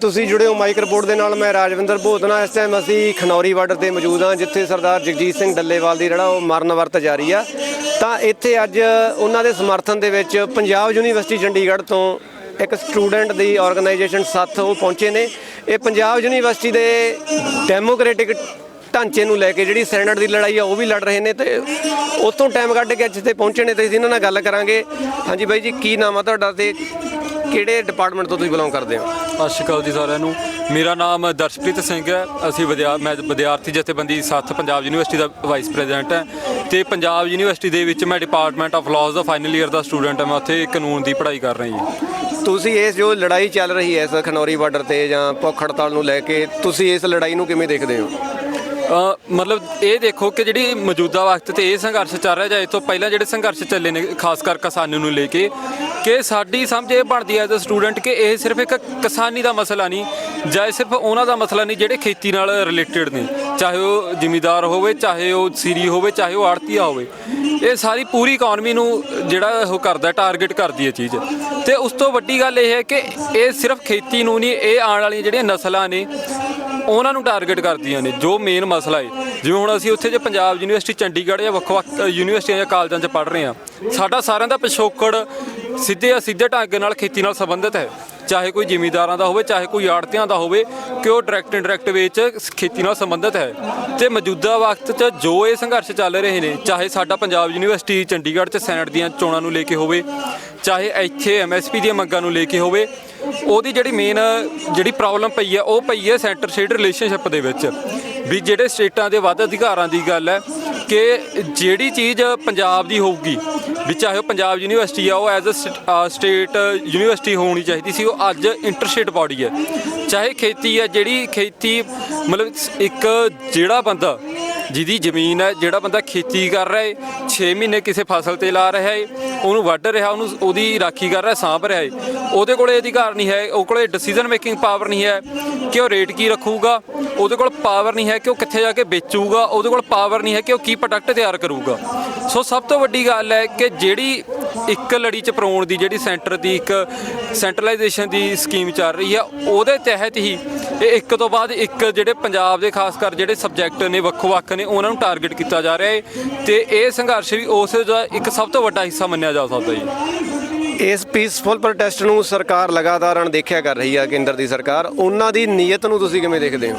ਤੁਸੀਂ ਜੁੜੇ ਹੋ ਮਾਈਕ ਰਿਪੋਰਟ ਦੇ ਨਾਲ, ਮੈਂ ਰਾਜਵਿੰਦਰ ਭੋਤਨਾ ਇਸ ਟਾਈਮ ਅਸੀਂ ਖਨੌਰੀ ਬਾਰਡਰ ਤੇ ਮੌਜੂਦ ਹਾਂ, ਜਿੱਥੇ ਸਰਦਾਰ ਜਗਜੀਤ ਸਿੰਘ ਡੱਲੇਵਾਲ ਦੀ ਜਿਹੜਾ ਉਹ ਮਰਨ ਵਰਤ ਜਾਰੀ ਆ। ਤਾਂ ਇੱਥੇ ਅੱਜ ਉਹਨਾਂ ਦੇ ਸਮਰਥਨ ਦੇ ਵਿੱਚ ਪੰਜਾਬ ਯੂਨੀਵਰਸਿਟੀ ਚੰਡੀਗੜ੍ਹ ਤੋਂ ਇੱਕ ਸਟੂਡੈਂਟ ਦੀ ਆਰਗੇਨਾਈਜੇਸ਼ਨ ਸੱਤ ਉਹ ਪਹੁੰਚੇ ਨੇ। ਇਹ ਪੰਜਾਬ ਯੂਨੀਵਰਸਿਟੀ ਦੇ ਡੈਮੋਕ੍ਰੈਟਿਕ ਢਾਂਚੇ ਨੂੰ ਲੈ ਕੇ ਜਿਹੜੀ ਸੈਨੇਟ ਦੀ ਲੜਾਈ ਆ, ਉਹ ਵੀ ਲੜ ਰਹੇ ਨੇ ਤੇ ਉਤੋਂ ਟਾਈਮ ਕੱਢ ਕੇ ਅੱਜ ਇੱਥੇ ਪਹੁੰਚੇ ਨੇ ਤੇ ਅਸੀਂ ਇਹਨਾਂ ਨਾਲ ਗੱਲ ਕਰਾਂਗੇ। ਹਾਂਜੀ ਬਾਈ ਜੀ, ਕੀ ਨਾਮ ਆ ਤੁਹਾਡਾ ਤੇ ਕਿਹੜੇ ਡਿਪਾਰਟਮੈਂਟ ਤੋਂ ਤੁਸੀਂ ਬਿਲੋਂਗ ਕਰਦੇ ਹੋ? ਸਤਿ ਸ਼੍ਰੀ ਅਕਾਲ ਜੀ ਸਾਰਿਆਂ ਨੂੰ। ਮੇਰਾ ਨਾਮ ਦਰਸ਼ਪ੍ਰੀਤ ਸਿੰਘ ਹੈ। ਅਸੀਂ ਵਿਦਿਆ ਮੈਂ ਵਿਦਿਆਰਥੀ ਜਥੇਬੰਦੀ ਸੱਤ ਪੰਜਾਬ ਯੂਨੀਵਰਸਿਟੀ ਦਾ ਵਾਈਸ ਪ੍ਰੈਜ਼ੀਡੈਂਟ ਹਾਂ। ਤੇ ਪੰਜਾਬ ਯੂਨੀਵਰਸਿਟੀ ਦੇ ਵਿੱਚ ਮੈਂ ਡਿਪਾਰਟਮੈਂਟ ਆਫ ਲਾਜ਼ ਦਾ ਫਾਈਨਲ ਈਅਰ ਦਾ ਸਟੂਡੈਂਟ ਹਾਂ। ਮੈਂ ਉੱਥੇ ਕਾਨੂੰਨ ਦੀ ਪੜ੍ਹਾਈ ਕਰ ਰਿਹਾ ਜੀ ਤੁਸੀਂ ਇਸ ਜੋ ਲੜਾਈ ਚੱਲ ਰਹੀ ਹੈ ਇਸ ਖਨੌਰੀ ਬਾਰਡਰ ਤੇ ਜਾਂ ਭੁੱਖ ਹੜਤਾਲ ਨੂੰ ਲੈ ਕੇ ਤੁਸੀਂ ਇਸ ਲੜਾਈ ਨੂੰ ਕਿਵੇਂ ਦੇਖਦੇ ਹੋ? ਅ, ਮਤਲਬ ਇਹ ਦੇਖੋ ਕਿ ਜਿਹੜੀ ਮੌਜੂਦਾ ਵਕਤ ਤੇ ਇਹ ਸੰਘਰਸ਼ ਚੱਲ ਰਿਹਾ ਜਾਂ ਇਸ ਤੋਂ ਪਹਿਲਾਂ ਜਿਹੜੇ ਸੰਘਰਸ਼ ਚੱਲੇ ਨੇ ਖਾਸ ਕਰ ਕਿਸਾਨੀ ਨੂੰ ਲੈ ਕੇ ਕਿ ਸਾਡੀ ਸਮਝ ਇਹ ਬਣਦੀ ਹੈ ਐਜ਼ ਅ ਸਟੂਡੈਂਟ ਕਿ ਇਹ ਸਿਰਫ ਇੱਕ ਕਿਸਾਨੀ ਦਾ ਮਸਲਾ ਨਹੀਂ, ਜਾਂ ਇਹ ਸਿਰਫ ਉਹਨਾਂ ਦਾ ਮਸਲਾ ਨਹੀਂ ਜਿਹੜੇ ਖੇਤੀ ਨਾਲ ਰਿਲੇਟਡ ਨੇ, ਚਾਹੇ ਉਹ ਜ਼ਿਮੀਦਾਰ ਹੋਵੇ, ਚਾਹੇ ਉਹ ਸੀਰੀ ਹੋਵੇ, ਚਾਹੇ ਉਹ ਆੜਤੀਆ ਹੋਵੇ। ਇਹ ਸਾਰੀ ਪੂਰੀ ਇਕਨੋਮੀ ਨੂੰ ਜਿਹੜਾ ਉਹ ਕਰਦਾ ਟਾਰਗੇਟ ਕਰਦੀ ਹੈ ਚੀਜ਼। ਤੇ ਉਸ ਤੋਂ ਵੱਡੀ ਗੱਲ ਇਹ ਹੈ ਕਿ ਇਹ ਸਿਰਫ ਖੇਤੀ ਨੂੰ ਨਹੀਂ, ਇਹ ਆਉਣ ਵਾਲੀਆਂ ਜਿਹੜੀਆਂ ਨਸਲਾਂ ਨੇ ਉਹਨਾਂ ਨੂੰ ਟਾਰਗੇਟ ਕਰਦੀਆਂ ਨੇ, ਜੋ ਮੇਨ ਮਸਲਾ ਹੈ ਜਿਵੇਂ ਹੁਣ ਅਸੀਂ ਉੱਥੇ ਜੇ ਪੰਜਾਬ ਯੂਨੀਵਰਸਿਟੀ, ਚੰਡੀਗੜ੍ਹ ਜਾਂ ਵੱਖ-ਵੱਖ ਯੂਨੀਵਰਸਿਟੀਆਂ ਜਾਂ ਕਾਲਜਾਂ 'ਚ ਪੜ੍ਹ ਰਹੇ ਹਾਂ, ਸਾਡਾ ਸਾਰਿਆਂ ਦਾ ਪਿਛੋਕੜ ਸਿੱਧੇ ਜਾਂ ਸਿੱਧੇ ਢੰਗ ਨਾਲ ਖੇਤੀ ਨਾਲ ਸੰਬੰਧਿਤ ਹੈ। ਚਾਹੇ ਕੋਈ ਜ਼ਿਮੀਂਦਾਰਾਂ ਦਾ ਹੋਵੇ, ਚਾਹੇ ਕੋਈ ਆੜਤੀਆਂ ਦਾ ਹੋਵੇ, ਕਿ ਉਹ ਡਾਇਰੈਕਟ ਇਨਡਾਇਰੈਕਟ 'ਚ ਖੇਤੀ ਨਾਲ ਸੰਬੰਧਿਤ ਹੈ। ਤੇ ਮੌਜੂਦਾ ਵਕਤ 'ਚ ਜੋ ਇਹ ਸੰਘਰਸ਼ ਚੱਲ ਰਹੇ ਨੇ, ਚਾਹੇ ਸਾਡਾ ਪੰਜਾਬ ਯੂਨੀਵਰਸਿਟੀ ਚੰਡੀਗੜ੍ਹ 'ਚ ਸੈਨੇਟ ਦੀਆਂ ਚੋਣਾਂ ਨੂੰ ਲੈ ਕੇ ਹੋਵੇ, ਚਾਹੇ ਇੱਥੇ ਐਮਐਸਪੀ ਦੀਆਂ ਮੰਗਾਂ ਨੂੰ ਲੈ ਕੇ ਹੋਵੇ, ਉਹਦੀ ਜਿਹੜੀ ਮੇਨ ਜਿਹੜੀ ਪ੍ਰੋਬਲਮ ਪਈ ਹੈ, ਉਹ ਪਈ ਹੈ ਸੈਂਟਰ ਸਟੇਟ ਰਿਲੇਸ਼ਨਸ਼ਿਪ ਦੇ ਵਿੱਚ। ਵੀ ਜਿਹੜੇ ਸਟੇਟਾਂ ਦੇ ਵੱਧ ਅਧਿਕਾਰਾਂ ਦੀ ਗੱਲ ਹੈ, ਕਿ ਜਿਹੜੀ ਚੀਜ਼ ਪੰਜਾਬ ਦੀ ਹੋਊਗੀ ਵੀ ਚਾਹੇ ਉਹ ਪੰਜਾਬ ਯੂਨੀਵਰਸਿਟੀ ਆ, ਉਹ ਐਜ਼ ਅ ਸਟੇਟ ਯੂਨੀਵਰਸਿਟੀ ਹੋਣੀ ਚਾਹੀਦੀ ਸੀ, ਉਹ ਅੱਜ ਇੰਟਰਸਟੇਟ ਬਾਡੀ ਹੈ। ਚਾਹੇ ਖੇਤੀ ਹੈ, ਜਿਹੜੀ ਖੇਤੀ ਮਤਲਬ ਇੱਕ ਜਿਹੜਾ ਬੰਦਾ ਜਿਹਦੀ ਜ਼ਮੀਨ ਹੈ, ਜਿਹੜਾ ਬੰਦਾ ਖੇਤੀ ਕਰ ਰਿਹਾ ਹੈ 6 ਮਹੀਨੇ ਕਿਸੇ ਫਸਲ ਤੇ ਲਾ ਰਿਹਾ ਹੈ, ਉਹਨੂੰ ਵੱਢ ਰਿਹਾ, ਉਹਨੂੰ ਉਹਦੀ ਰਾਖੀ ਕਰ ਰਿਹਾ, ਸਾਂਭ ਰਿਹਾ ਹੈ। ਉਹਦੇ ਕੋਲੇ ਅਧਿਕਾਰ ਨਹੀਂ ਹੈ, ਉਹ ਕੋਲੇ ਡਿਸੀਜਨ ਮੇਕਿੰਗ ਪਾਵਰ ਨਹੀਂ ਹੈ ਕਿ ਉਹ ਰੇਟ ਕੀ ਰੱਖੂਗਾ, ਉਹਦੇ ਕੋਲ ਪਾਵਰ ਨਹੀਂ ਹੈ ਕਿ ਉਹ ਕਿੱਥੇ ਜਾ ਕੇ ਵੇਚੂਗਾ, ਉਹਦੇ ਕੋਲ ਪਾਵਰ ਨਹੀਂ ਹੈ ਕਿ ਉਹ ਕੀ ਪ੍ਰੋਡਕਟ ਤਿਆਰ ਕਰੂਗਾ। ਸੋ ਸਭ ਤੋਂ ਵੱਡੀ ਗੱਲ ਹੈ ਕਿ ਜਿਹੜੀ ਇੱਕ ਲੜੀ ਚ ਪਰੋਣ ਦੀ ਜਿਹੜੀ ਸੈਂਟਰ ਦੀ ਇੱਕ ਸੈਂਟਰਲਾਈਜੇਸ਼ਨ ਦੀ ਸਕੀਮ ਚੱਲ ਰਹੀ ਹੈ ਉਹਦੇ ਤਹਿਤ ਹੀ ਇਹ ਇੱਕ ਤੋਂ ਬਾਅਦ ਇੱਕ ਜਿਹੜੇ ਪੰਜਾਬ ਦੇ ਖਾਸ ਕਰ ਜਿਹੜੇ ਸਬਜੈਕਟ ਨੇ ਵੱਖੋ-ਵੱਖ ਨੇ ਉਹਨਾਂ ਨੂੰ ਟਾਰਗੇਟ ਕੀਤਾ ਜਾ ਰਿਹਾ ਹੈ ਤੇ ਇਹ ਸੰਘਰਸ਼ ਵੀ ਉਸ ਦਾ ਇੱਕ ਸਭ ਤੋਂ ਵੱਡਾ ਹਿੱਸਾ ਮੰਨਿਆ ਜਾ ਸਕਦਾ ਜੀ। ਇਸ ਪੀਸਫੁਲ ਪ੍ਰੋਟੈਸਟ ਨੂੰ ਸਰਕਾਰ ਲਗਾਤਾਰ ਅਣਦੇਖਿਆ ਕਰ ਰਹੀ ਆ ਕੇਂਦਰ ਦੀ ਸਰਕਾਰ। ਉਹਨਾਂ ਦੀ ਨੀਅਤ ਨੂੰ ਤੁਸੀਂ ਕਿਵੇਂ ਦੇਖਦੇ ਹੋ?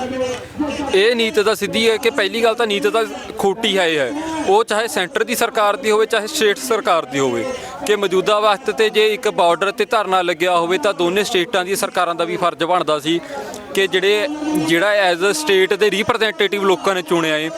ਇਹ ਨੀਤ ਤਾਂ ਸਿੱਧੀ ਹੈ ਕਿ ਪਹਿਲੀ ਗੱਲ ਤਾਂ ਨੀਤ ਤਾਂ ਖੋਟੀ ਹੈ ਇਹ। ਹੈ ਉਹ ਚਾਹੇ ਸੈਂਟਰ ਦੀ ਸਰਕਾਰ ਦੀ ਹੋਵੇ, ਚਾਹੇ ਸਟੇਟ ਸਰਕਾਰ ਦੀ ਹੋਵੇ, ਕਿ ਮੌਜੂਦਾ ਵਕਤ ਤੇ ਜੇ ਇੱਕ ਬਾਰਡਰ ਤੇ ਧਰਨਾ ਲੱਗਿਆ ਹੋਵੇ ਤਾਂ ਦੋਨੇ ਸਟੇਟਾਂ ਦੀ ਸਰਕਾਰਾਂ ਦਾ ਵੀ ਫਰਜ਼ ਬਣਦਾ ਸੀ ਕਿ ਜਿਹੜੇ, ਜਿਹੜਾ ਐਜ਼ ਅ ਸਟੇਟ ਦੇ ਰਿਪਰੈਜ਼ੈਂਟੇਟਿਵ ਲੋਕਾਂ ਨੇ ਚੁਣਿਆ ਏ,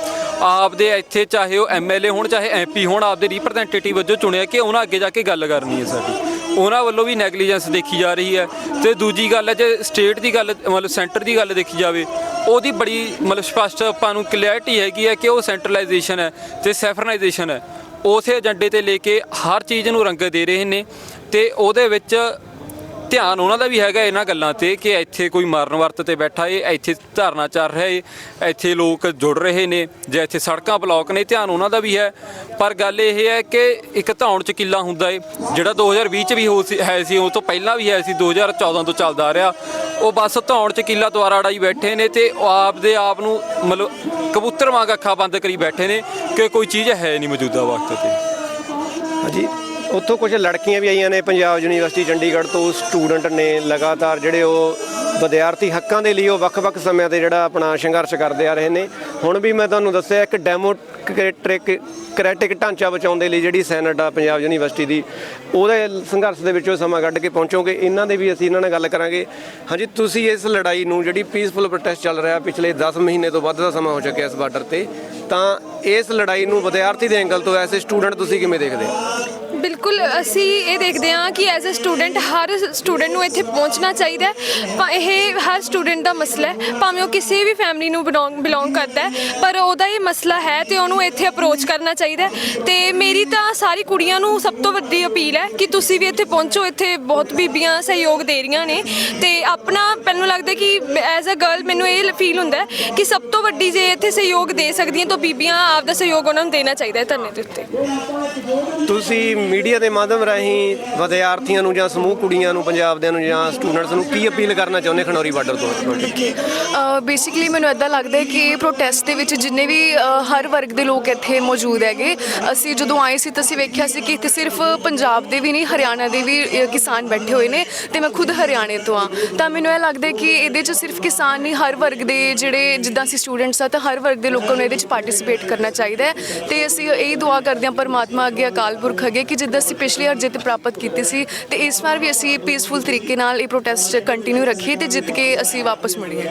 ਆਪਦੇ ਇੱਥੇ ਚਾਹੇ ਉਹ ਐਮਐਲਏ ਹੋਣ, ਚਾਹੇ ਐਮਪੀ ਹੋਣ, ਆਪਦੇ ਰਿਪਰੈਜ਼ੈਂਟੇਟਿਵ ਵਜੋਂ ਚੁਣਿਆ ਕਿ ਉਹਨਾਂ ਅੱਗੇ ਜਾ ਕੇ ਗੱਲ ਕਰਨੀ ਹੈ ਸਾਡੀ। ਉਹਨਾਂ ਵੱਲੋਂ ਵੀ ਨੈਗਲੀਜੈਂਸ ਦੇਖੀ ਜਾ ਰਹੀ ਹੈ ਤੇ ਦੂਜੀ ਗੱਲ ਹੈ ਜੇ ਸਟੇਟ ਦੀ ਗੱਲ, ਮਤਲਬ ਸੈਂਟਰ ਦੀ ਗੱਲ ਦੇਖੀ ਜਾਵੇ, ਉਹਦੀ ਬੜੀ ਮਤਲਬ ਸਪਸ਼ਟ ਆਪਾਂ ਨੂੰ ਕਲੈਰਿਟੀ ਹੈਗੀ ਹੈ ਕਿ ਉਹ ਸੈਂਟਰਲਾਈਜੇਸ਼ਨ ਹੈ ਤੇ ਸੈਫਰਨਾਈਜੇਸ਼ਨ ਹੈ। ਉਸੇ ਏਜੰਡੇ ਤੇ ਲੈ ਕੇ ਹਰ ਚੀਜ਼ ਨੂੰ ਰੰਗ ਦੇ ਰਹੇ ਨੇ ਤੇ ਉਹਦੇ ਵਿੱਚ ਧਿਆਨ ਉਹਨਾਂ ਦਾ ਵੀ ਹੈਗਾ ਇਹਨਾਂ ਗੱਲਾਂ ਤੇ ਕਿ ਇੱਥੇ ਕੋਈ ਮਰਨ ਵਰਤ ਤੇ ਬੈਠਾ ਏ, ਇੱਥੇ ਧਰਨਾ ਚੱਲ ਰਿਹਾ ਏ, ਇੱਥੇ ਲੋਕ ਜੁੜ ਰਹੇ ਨੇ ਜਾਂ ਇੱਥੇ ਸੜਕਾਂ ਬਲੌਕ ਨੇ, ਧਿਆਨ ਉਹਨਾਂ ਦਾ ਵੀ ਹੈ। ਪਰ ਗੱਲ ਇਹ ਹੈ ਕਿ ਇੱਕ ਧੌਣ ਚ ਕਿੱਲਾ ਹੁੰਦਾ ਏ, ਜਿਹੜਾ 2020 ਚ ਵੀ ਹੋ ਸੀ, ਹੈ ਸੀ, ਉਹ ਤੋਂ ਪਹਿਲਾਂ ਵੀ ਹੈ ਸੀ 2014 ਤੋਂ ਚੱਲਦਾ ਆ ਰਿਹਾ। ਉਹ ਬਸ ਧੌਣ ਚ ਕਿੱਲਾ ਦੁਆਰਾ ਅੜਾਈ ਬੈਠੇ ਨੇ ਤੇ ਉਹ ਆਪ ਦੇ ਆਪ ਨੂੰ ਮਤਲਬ ਕਬੂਤਰ ਵਾਂਗ ਅੱਖਾਂ ਬੰਦ ਕਰੀ ਬੈਠੇ ਨੇ ਕਿ ਕੋਈ ਚੀਜ਼ ਹੈ ਨਹੀਂ ਮੌਜੂਦਾ ਵਕਤ ਤੇ। ਹਾਂਜੀ। ਉੱਥੋਂ ਕੁਝ ਲੜਕੀਆਂ ਵੀ ਆਈਆਂ ਨੇ ਪੰਜਾਬ ਯੂਨੀਵਰਸਿਟੀ ਚੰਡੀਗੜ੍ਹ ਤੋਂ ਸਟੂਡੈਂਟ ਨੇ ਲਗਾਤਾਰ ਜਿਹੜੇ ਉਹ ਵਿਦਿਆਰਥੀ ਹੱਕਾਂ ਦੇ ਲਈ ਉਹ ਵੱਖ-ਵੱਖ ਸਮਿਆਂ ਤੇ ਜਿਹੜਾ ਆਪਣਾ ਸੰਘਰਸ਼ ਕਰਦੇ ਆ ਰਹੇ ਨੇ। ਹੁਣ ਵੀ ਮੈਂ ਤੁਹਾਨੂੰ ਦੱਸਿਆ, ਇੱਕ ਡੈਮੋਕ੍ਰੈਟਿਕ ਕ੍ਰੈਟਿਕ ਢਾਂਚਾ ਬਚਾਉਣ ਦੇ ਲਈ ਜਿਹੜੀ ਸੈਨੇਟ ਆ ਪੰਜਾਬ ਯੂਨੀਵਰਸਿਟੀ ਦੀ, ਉਹਦੇ ਸੰਘਰਸ਼ ਦੇ ਵਿੱਚੋਂ ਸਮਾਂ ਕੱਢ ਕੇ ਪਹੁੰਚੋਗੇ। ਇਹਨਾਂ ਦੇ ਵੀ ਅਸੀਂ ਇਹਨਾਂ ਨਾਲ ਗੱਲ ਕਰਾਂਗੇ। ਹਾਂਜੀ, ਤੁਸੀਂ ਇਸ ਲੜਾਈ ਨੂੰ ਜਿਹੜੀ ਪੀਸਫੁਲ ਪ੍ਰੋਟੈਸਟ ਚੱਲ ਰਿਹਾ ਪਿਛਲੇ 10 ਮਹੀਨੇ ਤੋਂ ਵੱਧ ਦਾ ਸਮਾਂ ਹੋ ਚੁੱਕਿਆ ਇਸ ਬਾਰਡਰ ਤੇ, ਤਾਂ ਇਸ ਲੜਾਈ ਨੂੰ ਵਿਦਿਆਰਥੀ ਦੇ ਐਂਗਲ ਤੋਂ ਐਸੇ ਸਟੂਡੈਂਟ ਤੁਸੀਂ ਕਿਵੇਂ ਦੇਖਦੇ ਹੋ? ਬਿਲਕੁਲ, ਅਸੀਂ ਇਹ ਦੇਖਦੇ ਹਾਂ ਕਿ ਐਜ਼ ਅ ਸਟੂਡੈਂਟ ਹਰ ਸਟੂਡੈਂਟ ਨੂੰ ਇੱਥੇ ਪਹੁੰਚਣਾ ਚਾਹੀਦਾ ਹੈ। ਭਾ- ਇਹ ਹਰ ਸਟੂਡੈਂਟ ਦਾ ਮਸਲਾ ਹੈ। ਭਾਵੇਂ ਉਹ ਕਿਸੇ ਵੀ ਫੈਮਿਲੀ ਨੂੰ ਬਿਲੋਂਗ ਕਰਦਾ ਹੈ, ਪਰ ਉਹਦਾ ਇਹ ਮਸਲਾ ਹੈ ਤੇ ਉਹਨੂੰ ਇੱਥੇ ਅਪਰੋਚ ਕਰਨਾ ਚਾਹੀਦਾ ਹੈ। ਤੇ ਮੇਰੀ ਤਾਂ ਸਾਰੀ ਕੁੜੀਆਂ ਨੂੰ ਸਭ ਤੋਂ ਵੱਡੀ ਅਪੀਲ ਹੈ ਕਿ ਤੁਸੀਂ ਵੀ ਇੱਥੇ ਪਹੁੰਚੋ, ਇੱਥੇ ਬਹੁਤ ਬੀਬੀਆਂ ਸਹਿਯੋਗ ਦੇ ਰਹੀਆਂ ਨੇ। ਤੇ ਆਪਣਾ, ਮੈਨੂੰ ਲੱਗਦਾ ਕਿ ਐਜ਼ ਅ ਗਰਲ ਮੈਨੂੰ ਇਹ ਫੀਲ ਹੁੰਦਾ ਕਿ ਸਭ ਤੋਂ ਵੱਡੀ ਜੇ ਇੱਥੇ ਸਹਿਯੋਗ ਦੇ ਸਕਦੀਆਂ ਤਾਂ ਬੀਬੀਆਂ ਆਪ ਦਾ ਸਹਿਯੋਗ ਉਹਨਾਂ ਨੂੰ ਦੇਣਾ ਚਾਹੀਦਾ ਹੈ ਧਰਨੇ ਦੇ ਉੱਤੇ। ਤੁਸੀਂ ਮੀਡੀਆ ਮੀਡੀਆ ਦੇ ਮਾਧਿਅਮ ਰਾਹੀਂ ਵਿਦਿਆਰਥੀਆਂ ਨੂੰ ਜਾਂ ਸਮੂਹ ਕੁੜੀਆਂ ਨੂੰ, ਪੰਜਾਬ ਦੇ ਨੂੰ ਜਾਂ ਸਟੂਡੈਂਟਸ ਨੂੰ ਕੀ ਅਪੀਲ ਕਰਨਾ ਚਾਹੁੰਦੇ ਖਨੌਰੀ ਬਾਰਡਰ ਤੋਂ? ਬੇਸਿਕਲੀ ਮੈਨੂੰ ਇਦਾਂ ਲੱਗਦਾ ਹੈ ਕਿ ਪ੍ਰੋਟੈਸਟ ਦੇ ਵਿੱਚ ਜਿੰਨੇ ਵੀ ਹਰ ਵਰਗ ਦੇ ਲੋਕ ਇੱਥੇ ਮੌਜੂਦ ਹੈਗੇ। ਅਸੀਂ ਜਦੋਂ ਆਏ ਸੀ ਤਾਂ ਅਸੀਂ ਵੇਖਿਆ ਸੀ ਕਿ ਇੱਥੇ ਸਿਰਫ ਪੰਜਾਬ ਦੇ ਵੀ ਨਹੀਂ, ਹਰਿਆਣਾ ਦੇ ਵੀ ਕਿਸਾਨ ਬੈਠੇ ਹੋਏ ਨੇ ਤੇ ਮੈਂ ਖੁਦ ਹਰਿਆਣੇ ਤੋਂ ਆ ਤਾਂ ਮੈਨੂੰ ਇਹ ਲੱਗਦਾ ਕਿ ਇਹਦੇ 'ਚ ਸਿਰਫ ਕਿਸਾਨ ਨਹੀਂ, ਹਰ ਵਰਗ ਦੇ ਜਿਹੜੇ ਜਿੱਦਾਂ ਅਸੀਂ ਸਟੂਡੈਂਟਸ ਆ ਤਾਂ ਹਰ ਵਰਗ ਦੇ ਲੋਕਾਂ ਨੂੰ ਇਹਦੇ 'ਚ ਪਾਰਟਿਸਿਪੇਟ ਕਰਨਾ ਚਾਹੀਦਾ ਹੈ। ਤੇ ਅਸੀਂ ਇਹ ਦੁਆ ਕਰਦੇ ਹਾਂ ਪਰਮਾਤਮਾ ਅੱਗੇ ਅਕਾਲ ਪੁਰਖ ਅੱਗੇ ਕਿ ਜਿੱਦਾਂ ਅਸੀਂ ਪਿਛਲੀ ਵਾਰ ਜਿੱਤ ਪ੍ਰਾਪਤ ਕੀਤੀ ਸੀ ਤੇ ਇਸ ਵਾਰ ਵੀ ਅਸੀਂ ਪੀਸਫੁਲ ਤਰੀਕੇ ਨਾਲ ਇਹ ਪ੍ਰੋਟੈਸਟ ਕੰਟੀਨਿਊ ਰੱਖੀਏ ਤੇ ਜਿੱਤ ਕੇ ਅਸੀਂ ਵਾਪਸ ਮੁੜੀਏ।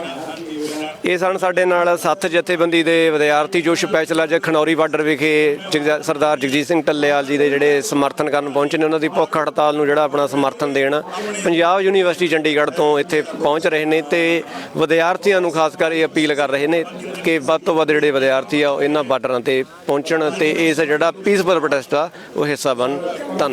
ਇਹ ਸਨ ਸਾਡੇ ਨਾਲ ਸੱਤ ਜਥੇਬੰਦੀ ਦੇ ਵਿਦਿਆਰਥੀ ਜੋ ਸਪੈਸ਼ਲ ਅੱਜ ਖਨੌਰੀ ਬਾਰਡਰ ਵਿਖੇ ਜਗਜਾ- ਸਰਦਾਰ ਜਗਜੀਤ ਸਿੰਘ ਟੱਲੇਵਾਲ ਜੀ ਦੇ ਜਿਹੜੇ ਸਮਰਥਨ ਕਰਨ ਪਹੁੰਚੇ ਨੇ, ਉਹਨਾਂ ਦੀ ਭੁੱਖ ਹੜਤਾਲ ਨੂੰ ਜਿਹੜਾ ਆਪਣਾ ਸਮਰਥਨ ਦੇਣ ਪੰਜਾਬ ਯੂਨੀਵਰਸਿਟੀ ਚੰਡੀਗੜ੍ਹ ਤੋਂ ਇੱਥੇ ਪਹੁੰਚ ਰਹੇ ਨੇ ਤੇ ਵਿਦਿਆਰਥੀਆਂ ਨੂੰ ਖਾਸ ਕਰ ਇਹ ਅਪੀਲ ਕਰ ਰਹੇ ਨੇ ਕਿ ਵੱਧ ਤੋਂ ਵੱਧ ਜਿਹੜੇ ਵਿਦਿਆਰਥੀ ਆ ਉਹ ਇਹਨਾਂ ਬਾਰਡਰਾਂ ਤੇ ਪਹੁੰਚਣ ਤੇ ਇਸ ਜਿਹੜਾ ਪੀਸਫੁਲ ਪ੍ਰੋਟੈਸਟ ਆ, ਉਹ ਹਿੱਸਾ ਬਣ ਧੰਨ